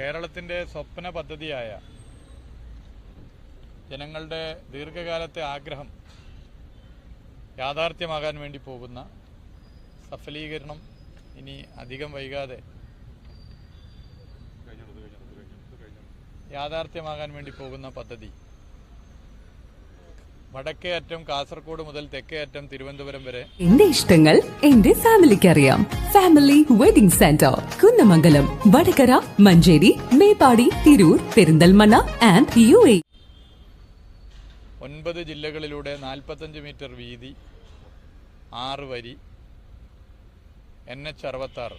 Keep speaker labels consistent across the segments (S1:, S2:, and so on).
S1: കേരളത്തിന്റെ സ്വപ്ന പദ്ധതിയായ ജനങ്ങളുടെ ദീർഘകാലത്തെ ആഗ്രഹം യാഥാർത്ഥ്യമാകാൻ വേണ്ടി പോകുന്ന സഫലീകരണം ഇനി അധികം വൈകാതെ യാഥാർത്ഥ്യമാകാൻ വേണ്ടി പോകുന്ന പദ്ധതി. വടക്കേ അറ്റം കാസർഗോഡ് മുതൽ തെക്കേ അറ്റം തിരുവനന്തപുരം വരെ.
S2: എന്റെ ഇഷ്ടങ്ങൾ എന്റെ ഫാമിലിക്ക് അറിയാം. Family wedding centre Kunnamangalam Vadakara Manjeri Meppadi Tirur Perinthalmanna and U A
S1: ഒൻപത് ജില്ലകളിലൂടെ നാൽപ്പത്തഞ്ച് മീറ്റർ വീതി ആറ് വരി എൻ എച്ച് അറുപത്താറ്.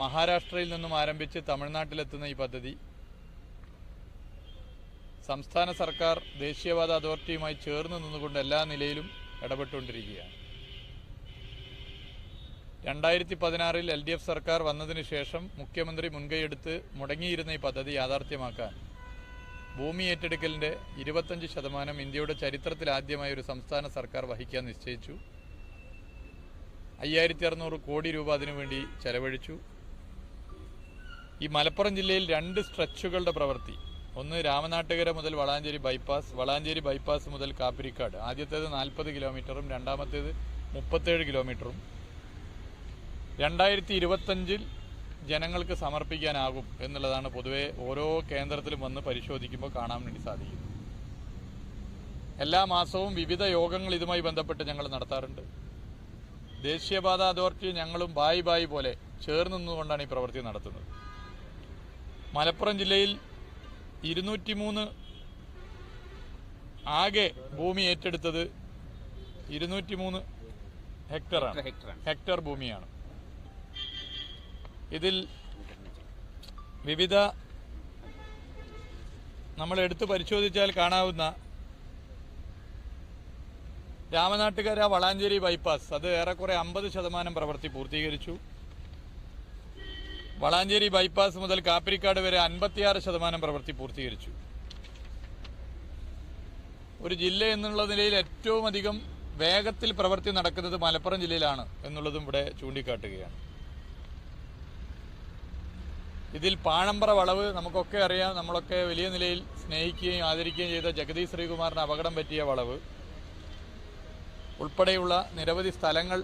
S1: മഹാരാഷ്ട്രയിൽ നിന്നും ആരംഭിച്ച് തമിഴ്നാട്ടിലെത്തുന്ന ഈ പദ്ധതി സംസ്ഥാന സർക്കാർ ദേശീയവാദ അതോറിറ്റിയുമായി ചേർന്ന് നിന്നുകൊണ്ട് എല്ലാ നിലയിലും ഇടപെട്ടുകൊണ്ടിരിക്കുകയാണ്. രണ്ടായിരത്തി പതിനാറിൽ എൽ ഡി എഫ് സർക്കാർ വന്നതിന് ശേഷം മുഖ്യമന്ത്രി മുൻകൈയെടുത്ത് മുടങ്ങിയിരുന്ന ഈ പദ്ധതി യാഥാർത്ഥ്യമാക്കാൻ ഭൂമി ഏറ്റെടുക്കലിന്റെ ഇരുപത്തഞ്ച് ശതമാനം ഇന്ത്യയുടെ ചരിത്രത്തിൽ ആദ്യമായി ഒരു സംസ്ഥാന സർക്കാർ വഹിക്കാൻ നിശ്ചയിച്ചു. അയ്യായിരത്തി അറുന്നൂറ് കോടി രൂപ അതിനുവേണ്ടി ചെലവഴിച്ചു. ഈ മലപ്പുറം ജില്ലയിൽ രണ്ട് സ്ട്രെച്ചുകളുടെ പ്രവൃത്തി ഒന്ന് രാമനാട്ടുകര മുതൽ വളാഞ്ചേരി ബൈപ്പാസ് വളാഞ്ചേരി ബൈപ്പാസ് മുതൽ കാപ്പിരിക്കാട്. ആദ്യത്തേത് നാൽപ്പത് കിലോമീറ്ററും രണ്ടാമത്തേത് മുപ്പത്തേഴ് കിലോമീറ്ററും. രണ്ടായിരത്തി ഇരുപത്തഞ്ചിൽ ജനങ്ങൾക്ക് സമർപ്പിക്കാനാകും എന്നുള്ളതാണ് പൊതുവെ ഓരോ കേന്ദ്രത്തിലും വന്ന് പരിശോധിക്കുമ്പോൾ കാണാൻ വേണ്ടി സാധിക്കുന്നത്. എല്ലാ മാസവും വിവിധ യോഗങ്ങൾ ഇതുമായി ബന്ധപ്പെട്ട് ഞങ്ങൾ നടത്താറുണ്ട്. ദേശീയപാത അതോറിറ്റി ഞങ്ങളും ബായി ബായി പോലെ ചേർന്ന് നിന്നുകൊണ്ടാണ് ഈ പ്രവൃത്തി നടത്തുന്നത്. മലപ്പുറം ജില്ലയിൽ ഇരുന്നൂറ്റിമൂന്ന് ആകെ ഭൂമി ഏറ്റെടുത്തത് ഇരുന്നൂറ്റി മൂന്ന് ഹെക്ടറാണ്. ഹെക്ടർ ഭൂമിയാണ്. ഇതിൽ വിവിധ നമ്മൾ എടുത്തു പരിശോധിച്ചാൽ കാണാവുന്ന രാമനാട്ടുകര വളാഞ്ചേരി ബൈപ്പാസ് അത് ഏറെക്കുറെ അമ്പത് ശതമാനം പ്രവൃത്തി പൂർത്തീകരിച്ചു. വളാഞ്ചേരി ബൈപ്പാസ് മുതൽ കാപ്പിരിക്കാട് വരെ അൻപത്തിയാറ് ശതമാനം പ്രവൃത്തി പൂർത്തീകരിച്ചു. ഒരു ജില്ല എന്നുള്ള നിലയിൽ ഏറ്റവും അധികം വേഗത്തിൽ പ്രവൃത്തി നടക്കുന്നത് മലപ്പുറം ജില്ലയിലാണ് എന്നുള്ളതും ഇവിടെ ചൂണ്ടിക്കാട്ടുകയാണ്. ഇതിൽ പാഴമ്പ്ര വളവ് നമുക്കൊക്കെ അറിയാം. നമ്മളൊക്കെ വലിയ നിലയിൽ സ്നേഹിക്കുകയും ആദരിക്കുകയും ചെയ്ത ജഗദീഷ് ശ്രീകുമാറിന് അപകടം പറ്റിയ വളവ്. ഉൾപ്പെടെയുള്ള നിരവധി സ്ഥലങ്ങൾ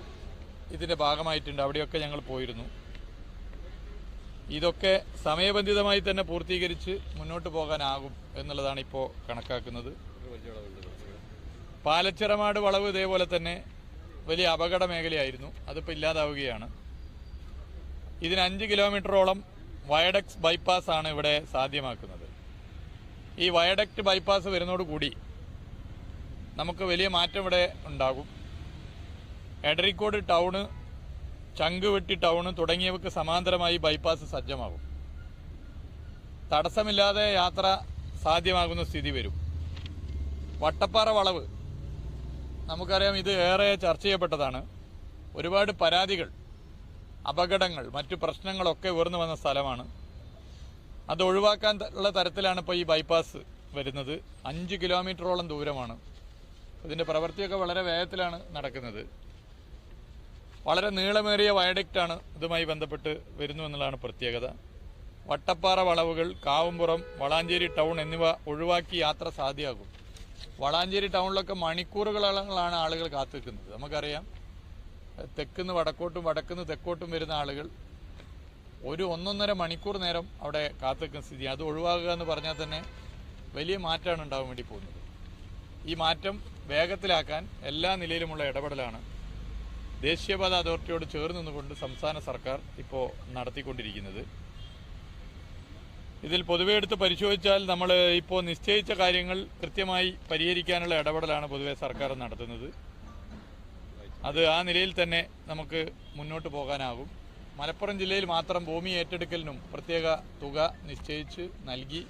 S1: ഇതിന്റെ ഭാഗമായിട്ടുണ്ട്. അവിടെയൊക്കെ ഞങ്ങൾ പോയിരുന്നു. ഇതൊക്കെ സമയബന്ധിതമായി തന്നെ പൂർത്തീകരിച്ച് മുന്നോട്ട് പോകാനാകും എന്നുള്ളതാണ് ഇപ്പോൾ കണക്കാക്കുന്നത്. പാലച്ചിറമാട് വളവ് ഇതേപോലെ തന്നെ വലിയ അപകട മേഖലയായിരുന്നു. അതിപ്പോൾ ഇല്ലാതാവുകയാണ്. ഇതിന് അഞ്ച് കിലോമീറ്ററോളം വയഡക്സ് ബൈപ്പാസ് ആണ് ഇവിടെ സാധ്യമാക്കുന്നത്. ഈ വയഡക്റ്റ് ബൈപ്പാസ് വരുന്നതോടുകൂടി നമുക്ക് വലിയ മാറ്റം ഇവിടെ ഉണ്ടാകും. എടരിക്കോട് ടൗണ് ചങ്കുവെട്ടി ടൗൺ തുടങ്ങിയവക്ക് സമാന്തരമായി ബൈപ്പാസ് സജ്ജമാകും. തടസ്സമില്ലാതെ യാത്ര സാധ്യമാകുന്ന സ്ഥിതി വരും. വട്ടപ്പാറ വളവ് നമുക്കറിയാം ഇത് ഏറെ ചർച്ച ചെയ്യപ്പെട്ടതാണ്. ഒരുപാട് പരാതികൾ അപകടങ്ങൾ മറ്റു പ്രശ്നങ്ങളൊക്കെ ഉയർന്നു വന്ന സ്ഥലമാണ്. അത് ഒഴിവാക്കാൻ ഉള്ള തരത്തിലാണ് ഇപ്പോൾ ഈ ബൈപ്പാസ് വരുന്നത്. അഞ്ച് കിലോമീറ്ററോളം ദൂരമാണ്. ഇതിന്റെ പ്രവൃത്തിയൊക്കെ വളരെ വേഗത്തിലാണ് നടക്കുന്നത്. വളരെ നീളമേറിയ വയഡക്റ്റാണ് ഇതുമായി ബന്ധപ്പെട്ട് വരുന്നു എന്നുള്ളതാണ് പ്രത്യേകത. വട്ടപ്പാറ വളവുകൾ കാവുംപുറം വളാഞ്ചേരി ടൗൺ എന്നിവ ഒഴിവാക്കി യാത്ര സാധ്യമാകും. വളാഞ്ചേരി ടൗണിലൊക്കെ മണിക്കൂറുകളാണ് ആളുകൾ കാത്തു നിൽക്കുന്നത് നമുക്കറിയാം തെക്കുന്ന് വടക്കോട്ടും വടക്കുന്ന് തെക്കോട്ടും വരുന്ന ആളുകൾ ഒരു ഒന്നൊന്നര മണിക്കൂർ നേരം അവിടെ കാത്തു നിൽക്കുന്ന സ്ഥിതി അത് ഒഴിവാക്കുക എന്ന് പറഞ്ഞാൽ തന്നെ വലിയ മാറ്റമാണ് ഉണ്ടാവാൻ വേണ്ടി പോകുന്നത്. ഈ മാറ്റം വേഗത്തിലാക്കാൻ എല്ലാ നിലയിലുമുള്ള ഇടപെടലാണ് ദേശീയപാത അതോറിറ്റിയോട് ചേർന്ന് നിന്നുകൊണ്ട് സംസ്ഥാന സർക്കാർ ഇപ്പോൾ നടത്തിക്കൊണ്ടിരിക്കുന്നത്. ഇതിൽ പൊതുവെ എടുത്ത് പരിശോധിച്ചാൽ നമ്മൾ ഇപ്പോൾ നിശ്ചയിച്ച കാര്യങ്ങൾ കൃത്യമായി പരിഹരിക്കാനുള്ള ഇടപെടലാണ് പൊതുവെ സർക്കാർ നടത്തുന്നത്. അത് ആ നിലയിൽ തന്നെ നമുക്ക് മുന്നോട്ട് പോകാനാകും. മലപ്പുറം ജില്ലയിൽ മാത്രം ഭൂമി ഏറ്റെടുക്കലിനും പ്രത്യേക തുക നിശ്ചയിച്ച് നൽകി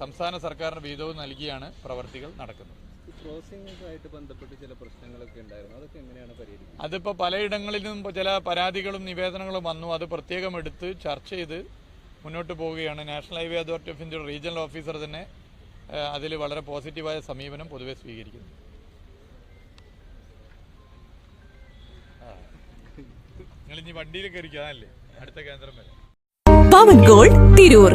S1: സംസ്ഥാന സർക്കാരിന് വീതവും നൽകിയാണ് പ്രവർത്തികൾ നടക്കുന്നത്.
S3: ക്രോസിംഗുമായിട്ട് ബന്ധപ്പെട്ട് ചില പ്രശ്നങ്ങളൊക്കെ ഉണ്ടായിരുന്നു. അതൊക്കെ എങ്ങനെയാണ് പരിഹരിക്കുന്നത്?
S1: അതിപ്പോൾ പലയിടങ്ങളിൽ നിന്നും ചില പരാതികളും നിവേദനങ്ങളും വന്നു. അത് പ്രത്യേകം എടുത്ത് ചർച്ച ചെയ്ത് മുന്നോട്ട് പോവുകയാണ്. നാഷണൽ ഹൈവേ അതോറിറ്റി ഓഫ് ഇന്ത്യയുടെ റീജിയണൽ ഓഫീസർ തന്നെ അതിൽ വളരെ പോസിറ്റീവായ സമീപനം പൊതുവെ സ്വീകരിക്കുന്നു. നിങ്ങൾ ഇനി വണ്ടിയിൽ കയറിക്കാനല്ലേ അടുത്ത കേന്ദ്രം വരെ.
S2: പവൻ ഗോൾഡ് തിരൂർ